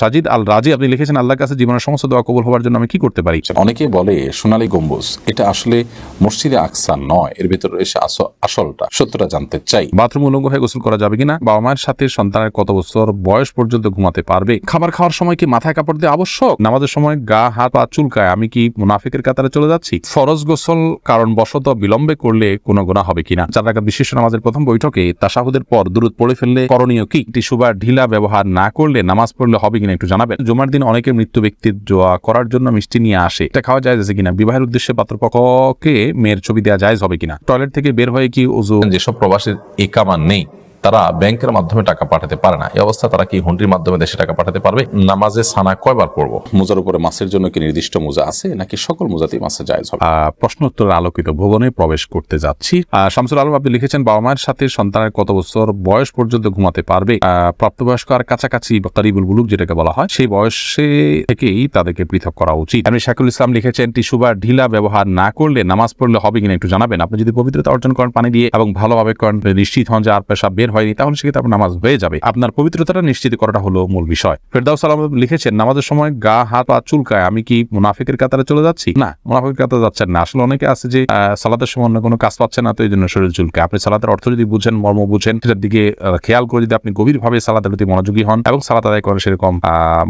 সাজিদ আল রাজি আপনি লিখেছেন আল্লাহর কাছে জীবনের সমস্ত দোয়া কবুল হওয়ার জন্য আমি কি করতে পারি? অনেকে বলে সোনালী গম্বুজ এটা আসলে মসজিদে আকসা নয় এর ভিতরে এসে আসলটা সত্যটা জানতে চাই। বাথরুম উলঙ্গ হয়ে গোসল করা যাবে কিনা? বাবা মায়ের সাথে সন্তানের কত বছর বয়স পর্যন্ত ঘুমাতে পারবে? খাবার খাওয়ার সময় কি মাথায় কাপড় দিয়ে আবশ্যক? নামাজের সময় গা হাত পা চুলকায় আমি কি মুনাফিকের কাতারে চলে যাচ্ছি? ফরজ গোসল কারণ বশত বিলম্বে করলে কোনো গুণা হবে কিনা? চার রাকাত বিশিষ্ট নামাজের প্রথম বৈঠকে তাসাহুদের পর দূরত পড়ে ফেললে করণীয় কি? টিস্যু বা ঢিলা ব্যবহার না করলে নামাজ পড়লে হবে কিনা? একটু জানাবেন। জুমার দিন অনেকে মৃত্যু ব্যক্তির জোয়া করার জন্য মিষ্টি নিয়ে আসে। এটা খাওয়া যায় আছে কিনা? বিবাহের উদ্দেশ্যে পাত্রপক্ষকে মেয়ের ছবি দেওয়া যায় হবে কিনা? টয়লেট থেকে বের হয়ে কি ওজু যেসব প্রবাসের একামান নেই তারা ব্যাংকের মাধ্যমে টাকা পাঠাতে পারে না। এই অবস্থা তারা কি হুন্ডির মাধ্যমে দেশে টাকা পাঠাতে পারবে? নামাজে সানা কয়বার পড়ব? মোজার উপরে মাসের জন্য কি নির্দিষ্ট মোজা আছে নাকি সকল মোজাতেই মাসে জায়জ হবে? আহ, প্রশ্নোত্তর আলোকিত ভবনে প্রবেশ করতে যাচ্ছি। আহ, শামসুল আলম আপনি লিখেছেন বাবা মায়ের সাথে সন্তানের কত বছর বয়স পর্যন্ত ঘুমাতে পারবে? আহ, প্রাপ্তবয়স্ক আর কাছাকাছি কারিবুল বুলুক যেটাকে বলা হয় সেই বয়সে থেকেই তাদেরকে পৃথক করা উচিত। আমি শাকুল ইসলাম লিখেছেন টিস্যু বা ঢিলা ব্যবহার না করলে নামাজ পড়লে হবে কিনা একটু জানাবেন। আপনি যদি পবিত্রতা অর্জন করেন পানি দিয়ে এবং ভালোভাবে করেন নিশ্চিত হন যে আর পেশা বের হয়নি, তাহলে সেক্ষেত্রে আপনার নামাজ হয়ে যাবে। আপনার পবিত্রতাটা নিশ্চিত করাটা হলো মূল বিষয়। ফেরদাউস সালাম লিখেছেন, নামাজের সময় গা, হাত পা চুলকায়, আমি কি মুনাফিকের কাতারে চলে যাচ্ছি? না, মুনাফিকের কাতারে যাচ্ছেন না। আসলে অনেকে আছে যে সালাতের সময় অন্য কোনো কাজ পাচ্ছে না, তো এই জন্য শরীর চুলকায়। আপনি সালাতের অর্থ যদি বুঝেন, মর্ম বুঝেন, সেটার দিকে খেয়াল করে যদি আপনি গভীরভাবে সালাতের প্রতি মনোযোগী হন এবং সালাত আদায় করেন, সেরকম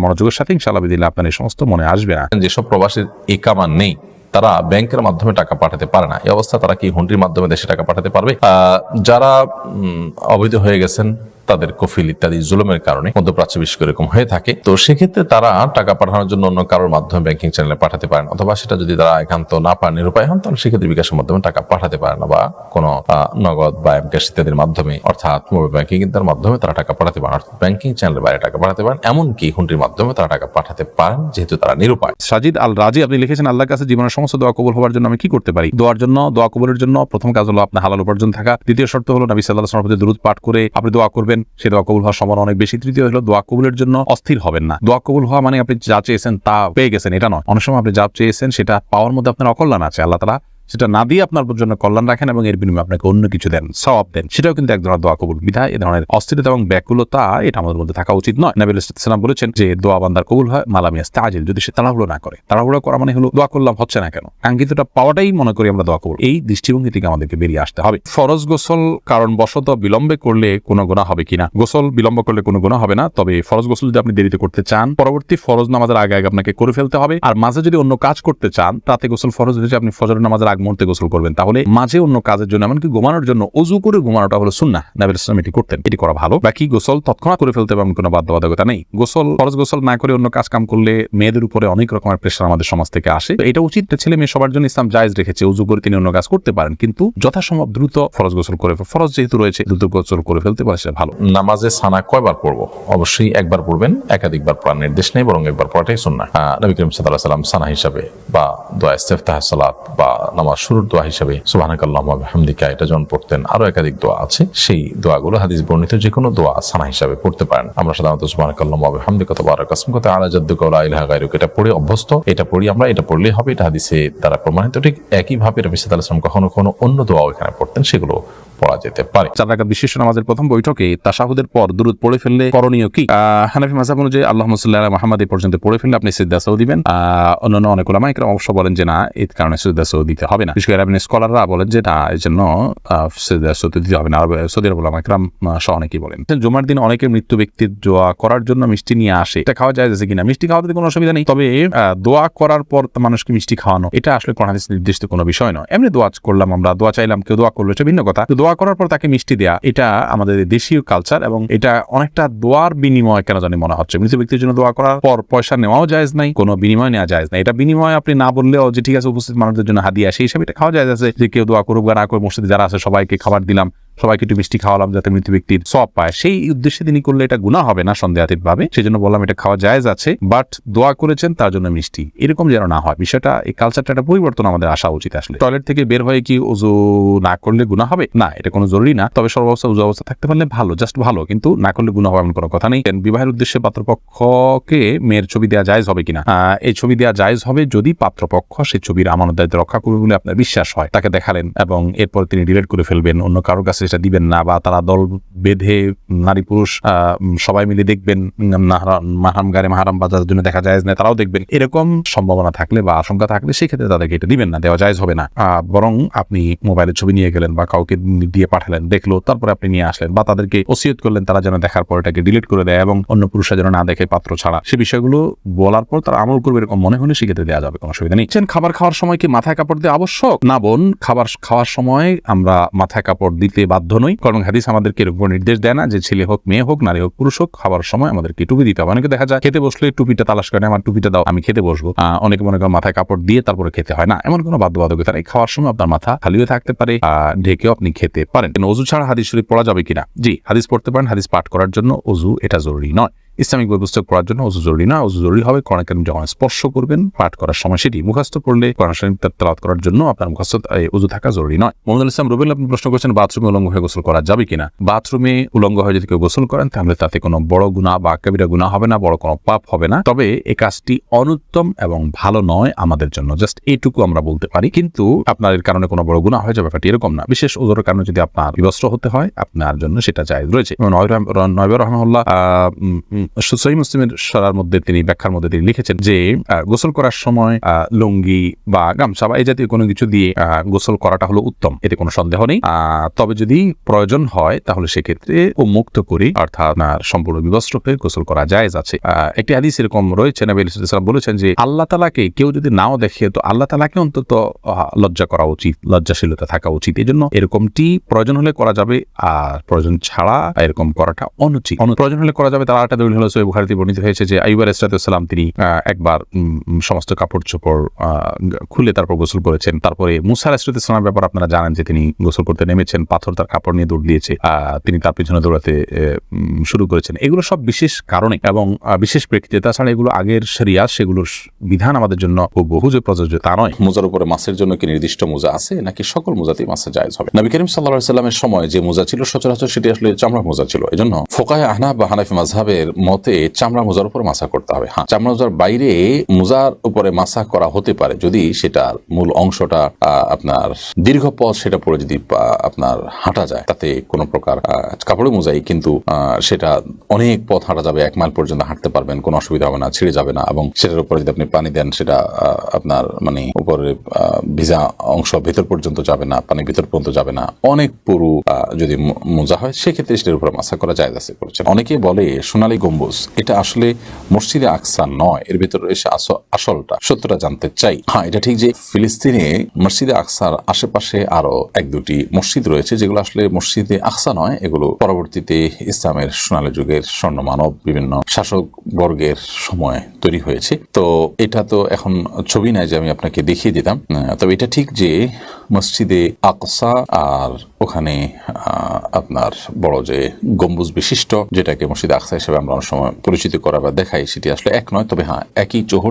মনোযোগের সাথে ইনশাল্লাহ দিলে আপনার এই সমস্ত মনে আসবে না। যেসব প্রবাসীর একামা নেই তারা ব্যাংকের মাধ্যমে টাকা পাঠাতে পারে না। এই অবস্থা তারা কি হুন্ডির মাধ্যমে দেশে টাকা পাঠাতে পারবে? যারা অবৈধ হয়ে গেছেন তাদের কফিল ইত্যাদি জুলুমের কারণে মধ্যপ্রাচ্য বিশেষ করে এরকম হয়ে থাকে। তো সেক্ষেত্রে তারা টাকা পাঠানোর জন্য অন্য কারোর মাধ্যমে ব্যাংকিং চ্যানেলে পাঠাতে পারেন অথবা সেটা যদি তারা একান্ত না পান নিরুপায় হন, তাহলে সেক্ষেত্রে বিকাশের মাধ্যমে টাকা পাঠাতে পারে না বা কোনো নগদ বা এমক্যাশ ইত্যাদির মাধ্যমে, অর্থাৎ মোবাইল ব্যাংকিং ইত্যাদির মাধ্যমে তারা টাকা পাঠাতে পারেন, অর্থাৎ ব্যাংকিং চ্যানেলের বাইরে টাকা পাঠাতে পারেন, এমনকি হুন্ডির মাধ্যমে তারা টাকা পাঠাতে পারেন, যেহেতু তারা নিরুপায়। সাজিদ আল রাজি আপনি লিখেছেন, আল্লাহর কাছে জীবনের সমস্ত দোয়া কবুল হওয়ার জন্য আমি কি করতে পারি? দোয়ার জন্য, দোয়া কবুলের জন্য প্রথম কাজ হলো আপনার হালাল উপার্জন থাকা। দ্বিতীয় শর্ত হলো, নবী সাল্লাহ প্রতি দূরত পাঠ করে আপনি দোয়া করবেন। সেই দোয়া কবুল হওয়ার সম্ভাবনা অনেক বেশি। তৃতীয় হলো, দোয়া কবুলের জন্য অস্থির হবেন না। দোয়া কবুল হওয়া মানে আপনি যা চেয়েছেন তা পেয়ে গেছেন, এটা নয়। অনেক সময় আপনি যা চেয়েছেন, সেটা পাওয়ার মধ্যে আপনার অকল্যাণ আছে, আল্লাহ তালা সেটা না দিয়ে আপনার জন্য কল্যাণ রাখেন এবং এর বিনিময়ে আপনাকে অন্য কিছু দেন, সওয়াব দেন। সেটাও কিন্তু এক ধরনের দোয়া কবুল বিধায়। এ ধরনের অস্থিরতা এবং ব্যাকুলতা, এটা আমাদের মধ্যে থাকা উচিত নয়। নবী ইসলাম বলেছেন যে, দোয়া বান্দার কবুল হয় মালামিয়াস তাজিল যদি সে তাড়াহুড়ো না করে। তাড়াহুড়ো করা মানে হলো দোয়া করলাম, হচ্ছে না কেন? কাঙ্ক্ষিতটা পাওয়াটাই মনে করি আমরা দোয়া কবুল। এই দৃষ্টিভঙ্গি থেকে আমাদেরকে বেরিয়ে আসতে হবে। ফরজ গোসল কারণ বশত বিলম্বে করলে কোনো গুণা হবে কিনা? গোসল বিলম্ব করলে কোনো গুণা হবে না, তবে ফরজ গোসল যদি আপনি দেরিতে করতে চান, পরবর্তী ফরজ নামাজের আগে আগে আপনাকে করে ফেলতে হবে। আর মাঝে যদি অন্য কাজ করতে চান, রাতে গোসল ফরজ হয়েছে, আপনি ফজর নামাজের আগ মুহূর্তে গোসল করবেন তাহলে মাঝে অন্য কাজের জন্য এমনকি ঘুমানোর জন্য অজু করে ঘুমানোটা হলো সুন্না নাবিল ইসলাম এটি করতেন। এটি করা ভালো। বাকি গোসল তৎক্ষণাৎ করে ফেলতে এমন কোনো বাধ্যবাধকতা নেই। গোসল ফরজ গোসল না করে অন্য কাজ কাম করলে মেয়েদের উপরে অনেক রকমের প্রেশার আমাদের সমাজ থেকে আসে। এটা উচিত ছেলে মেয়ে সবার জন্য ইসলাম জায়েজ রেখেছে। উজু করে তিনি অন্য কাজ করতে পারেন কিন্তু যথাসম্ভব দ্রুত ফরজ গোসল করে ফরজ যেহেতু রয়েছে দ্রুত গোসল করে ফেলতে পারে সেটা ভালো। নামাজে সানা কয়বার পড়ব? অবশ্যই একবার পড়বেন একাধিকবার পড়ার নির্দেশ নেই বরং একবার পড়াটাই সুন্নাহ। আহ, নবী করিম আলাইহি সাল্লাম সানা হিসাবে বা দোয়া ইস্তেফতাহ সালাত বা নামাজ শুরুর দোয়া হিসাবে সুবাহিকা এটা যখন পড়তেন, আরও একাধিক দোয়া আছে। সেই দোয়াগুলো হাদিস বর্ণিত যে কোনো দোয়া সানা হিসাবে পড়তে পারেন। আমরা সাধারণত এটা অভ্যস্ত, এটা পড়ি আমরা, এটা পড়লেই হবে, এটা হাদিসে তারা প্রমাণিত। ঠিক কখনো কখনো অন্য পড়তেন, সেগুলো পড়া যেতে পারে। চার রাকাত বিশিষ্ট নামাজের প্রথম বৈঠকে তাশাহুদের পর দূরত পড়ে ফেললে করণীয় কি? হানাফি মাযহাব অনুযায়ী আল্লাহ সাল্লাহ মাহমদ এই পর্যন্ত পড়ে ফেললে আপনি সিদ্দাসাও দিবেন। অন্যান্য অনেক ওলামা একরাম অবশ্য বলেন যে না এই কারণে সিদ্দাসাও দিতে হবে না। বিশেষ করে আরবিন স্কলাররা বলেন যে না, এই জন্য সিদ্দাসাও দিতে হবে না। সৌদি আরব ওলামা একরাম সহ অনেকেই বলেন। জুমার দিন অনেকে মৃত্যু ব্যক্তির দোয়া করার জন্য মিষ্টি নিয়ে আসে। এটা খাওয়া যায় কিনা? মিষ্টি খাওয়াতে কোনো অসুবিধা নেই। তবে দোয়া করার পর মানুষকে মিষ্টি খাওয়ানো, এটা আসলে কোন নির্দিষ্ট কোনো বিষয় নয়। এমনি দোয়া করলাম আমরা, দোয়া চাইলাম, কেউ দোয়া করল, এটা ভিন্ন কথা। তো দোয়া করার পর তাকে মিষ্টি দেয়া, এটা আমাদের দেশীয় কালচার এবং এটা অনেকটা দোয়ার বিনিময় কেন জানি মনে হচ্ছে। মৃত ব্যক্তির জন্য দোয়া করার পর পয়সা নেওয়াও যায় নাই, কোনো বিনিময় নেওয়া যায় না এটা বিনিময় আপনি না বললেও যে ঠিক আছে, উপস্থিত মানুষদের জন্য হাদিয়া সেই হিসাবে এটা খাওয়া যায় আছে। যে কেউ দোয়া করুক বা না করে মসজিদে যারা আছে সবাইকে খাবার দিলাম সবাইকে একটু মিষ্টি খাওয়ালাম যাতে মৃত ব্যক্তির সব পায়। সেই উদ্দেশ্যে তিনি করলে এটা গুণা হবে না সন্দেহাতীত ভাবে সেই জন্য বললাম, এটা খাওয়া জায়েজ আছে বাট দোয়া করেছেন, তার জন্য মিষ্টি। এরকম যেন না হয়। বিষয়টা, এই কালচারটা একটা পরিবর্তন আমাদের আসা উচিত আসলে। টয়লেট থেকে বের হয়ে কি উজু না করলে গুণা হবে? না, এটা কোনো জরুরি না। তবে সর্বাবস্থা উজু অবস্থা থাকতে পারলে ভালো জাস্ট ভালো। কিন্তু না করলে গুণা হবে এমন কোনো কথা নেই। বিবাহের উদ্দেশ্যে পাত্রপক্ষকে মেয়ের ছবি দেওয়া জায়েজ হবে কিনা? এই ছবি দেওয়া জায়েজ হবে যদি পাত্রপক্ষ সেই ছবির আমানত দায়িত্ব রক্ষা করবে বলে আপনার বিশ্বাস হয়। তাকে দেখালেন এবং এরপর তিনি ডিলেট করে ফেলবেন। অন্য কারোর কাছে সেটা দিবেন না বা তারা দল বেঁধে নারী পুরুষ সবাই মিলে দেখবেন মাহারাম গারে মাহারাম বাজার জন্য দেখা যায় না, তারাও দেখবেন। এরকম সম্ভাবনা থাকলে বা আশঙ্কা থাকলে সেই ক্ষেত্রে তাদেরকে এটা দিবেন না, দেওয়া যায় হবে না। বরং আপনি মোবাইলের ছবি নিয়ে গেলেন বা কাউকে দিয়ে পাঠালেন, দেখল, তারপরে আপনি নিয়ে আসলেন বা তাদেরকে ওসিয়ত করলেন, তারা যেন দেখার পর এটাকে ডিলিট করে দেয় এবং অন্য পুরুষরা যেন না দেখে পাত্র ছাড়া। সে বিষয়গুলো বলার পর তারা আমল করবে এরকম মনে হলে সেক্ষেত্রে দেওয়া যাবে, কোনো অসুবিধা নেই। খাবার খাওয়ার সময় কি মাথায় কাপড় দেওয়া আবশ্যক? না বোন, খাবার খাওয়ার সময় আমরা মাথায় কাপড় দিতে বাধ্য নই। কারণ হাদিস আমাদেরকে এরকম নির্দেশ দেয় না যে ছেলে হোক, মেয়ে হোক, নারী হোক, পুরুষ হোক, খাবার সময় আমাদেরকে টুপি দিতে হবে। অনেকে দেখা যায় খেতে বসলে টুপিটা তালাশ করে আমার টুপিটা দাও, আমি খেতে বসবো। অনেকে মনে করেন মাথায় কাপড় দিয়ে তারপরে খেতে হয় না। এমন কোনো বাধ্যবাধকতা নেই। খাওয়ার সময় আপনার মাথা খালিও থাকতে পারে ঢেকেও আপনি খেতে পারেন। অজু ছাড়া হাদিস শরীফ পড়া যাবে কিনা? জি, হাদিস পড়তে পারেন, হাদিস পাঠ করার জন্য অজু এটা জরুরি নয়। ইসলামিক বই পুস্তক পড়ার জন্য অজু জরুরি না অজু জরুরি হবে কোরআন কারিম যখন স্পর্শ করবেন পাঠ করার সময় সেটি মুখস্থ পড়লে কোরআন শরীফ তার তেলাওয়াত করার জন্য আপনার মুখস্থ এই, অজু থাকা জরুরি নয়। মোহাম্মদ ইসলাম রবিল আপনি প্রশ্ন করছেন বাথরুমে উলঙ্গ হয়ে গোসল করা যাবে কিনা? বাথরুমে উলঙ্গ হয়ে যদি কেউ গোসল করেন তাহলে তাতে কোনো বড় গুণা বা কবিরা গুণা হবে না বড় কোনো পাপ হবে না। তবে এই কাজটি অনুত্তম এবং ভালো নয় আমাদের জন্য জাস্ট এইটুকু আমরা বলতে পারি। কিন্তু আপনার এর কারণে কোনো বড় গুণা হয়ে যাবে ব্যাপারটি এরকম না। বিশেষ ওজোরের কারণে যদি আপনার বিবস্ত্র হতে হয় আপনার জন্য সেটা জায়েজ রয়েছে। নয়ব রহমল্লাহ সহি মুসলিমের সরার মধ্যে তিনি, ব্যাখ্যার মধ্যে তিনি লিখেছেন যে গোসল করার সময় লুঙ্গি বা গামছা বা এই জাতীয় কোনো কিছু দিয়ে গোসল করাটা হলো উত্তম, এতে কোনো সন্দেহ নেই। তবে যদি প্রয়োজন হয়, তাহলে সেক্ষেত্রে ও মুক্ত করে, অর্থাৎ সম্পূর্ণ বিবস্ত্র হয়ে গোসল করা জায়েজ আছে। একটি হাদিস এরকম রয়েছে, নবী সাল্লাম বলেছেন যে, আল্লাহ তালাকে কেউ যদি নাও দেখে, তো আল্লাহ তালাকে অন্তত লজ্জা করা উচিত, লজ্জাশীলতা থাকা উচিত। এই জন্য এরকমটি প্রয়োজন হলে করা যাবে, আর প্রয়োজন ছাড়া এরকম করাটা অনুচিত। অনু- প্রয়োজন হলে করা যাবে তারা একটা সৈয় বুখারিতে বর্ণিত হয়েছে যে আইবার ইসরাতাম তিনি একবার সমস্ত কাপড় চোপড় খুলে তারপর গোসল করেছেন। তারপরে মুসার ইসরাতামের ব্যাপার আপনারা জানেন যে তিনি গোসল করতে নেমেছেন, পাথর তার কাপড় নিয়ে দৌড় দিয়েছে তিনি তার পিছনে দৌড়াতে শুরু করেছেন। এগুলো সব বিশেষ কারণে এবং বিশেষ প্রেক্ষিতে, তাছাড়া এগুলো আগের শরিয়া, সেগুলোর বিধান আমাদের জন্য বহু যে প্রযোজ্য তা নয়। মোজার উপরে মাছের জন্য কি নির্দিষ্ট মোজা আছে, নাকি সকল মোজাতেই মাছের জায়েজ হবে? নবী করিম সাল্লাহ সাল্লামের সময় যে মোজা ছিল, সচরাচর সেটি আসলে চামড়া মোজা ছিল। এই জন্য ফোকায় আহনা বা হানাফি মাঝহাবের মতে চামড়া মোজার উপর মাসা করতে হবে। হ্যাঁ চামড়া মোজার বাইরে মোজার উপরে মাসা করা হতে পারে যদি সেটার মূল অংশটা আপনার দীর্ঘ পথ সেটা পরে যদি আপনার হাঁটা যায়, তাতে কোনো প্রকার কাপড়ে মোজাই কিন্তু সেটা অনেক পথ হাঁটা যাবে, এক মাইল পর্যন্ত হাঁটতে পারবেন, কোনো অসুবিধা হবে না, ছিঁড়ে যাবে না এবং সেটার উপরে যদি আপনি পানি দেন, সেটা আপনার মানে উপরে ভিজা অংশ ভেতর পর্যন্ত যাবে না, পানি ভিতর পর্যন্ত যাবে না। অনেক পুরু যদি মোজা হয়, সেক্ষেত্রে সেটার উপরে মাসা করা যায় আছে করেছেন। অনেকে বলে, সোনালী গম্বুজ এটা আসলে মসজিদে আকসা নয়, এর ভিতরে আস- আসলটা। সত্যটা জানতে চাই। হ্যাঁ এটা ঠিক যে ফিলিস্তিনে মসজিদে আকসার আশেপাশে আরও এক দুটি মসজিদ রয়েছে, যেগুলো আসলে মসজিদে আকসা নয়, এগুলো পরবর্তীতে ইসলামের সোনালী যুগের স্বর্ণ মানব বিভিন্ন শাসক বর্গের সময় তৈরি হয়েছে। তো এটা তো এখন ছবি নাই যে আমি আপনাকে দেখিয়ে দিতাম। তবে এটা ঠিক যে মসজিদে আকসা আর ওখানে আপনার বড় যে গম্বুজ বিশিষ্ট, যেটাকে মসজিদে আকসা হিসেবে আমরা অনেক সময় পরিচিত করা বা দেখাই, সেটি আসলে এক নয়, তবে হ্যাঁ একই চোহর